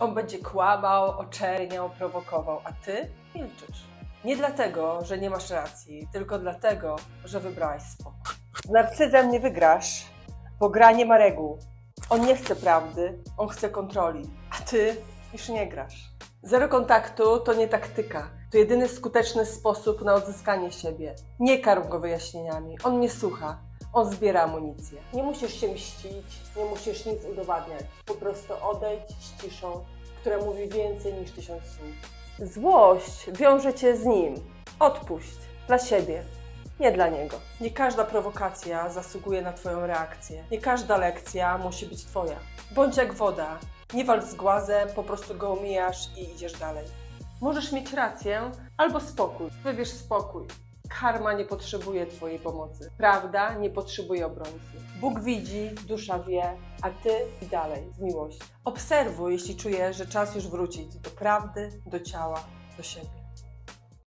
On będzie kłamał, oczerniał, prowokował, a ty milczysz. Nie dlatego, że nie masz racji, tylko dlatego, że wybrałaś spokój. Z narcyzem nie wygrasz, bo gra nie ma reguł. On nie chce prawdy, on chce kontroli, a ty już nie grasz. Zero kontaktu to nie taktyka. To jedyny skuteczny sposób na odzyskanie siebie. Nie karm go wyjaśnieniami. On nie słucha. On zbiera amunicję. Nie musisz się mścić, nie musisz nic udowadniać. Po prostu odejdź z ciszą, która mówi więcej niż tysiąc słów. Złość wiąże cię z nim. Odpuść. Dla siebie. Nie dla niego. Nie każda prowokacja zasługuje na Twoją reakcję. Nie każda lekcja musi być Twoja. Bądź jak woda. Nie walcz z głazem, po prostu go omijasz i idziesz dalej. Możesz mieć rację albo spokój. Wybierz spokój. Karma nie potrzebuje Twojej pomocy. Prawda nie potrzebuje obrońcy. Bóg widzi, dusza wie, a Ty i dalej z miłością. Obserwuj, jeśli czujesz, że czas już wrócić do prawdy, do ciała, do siebie.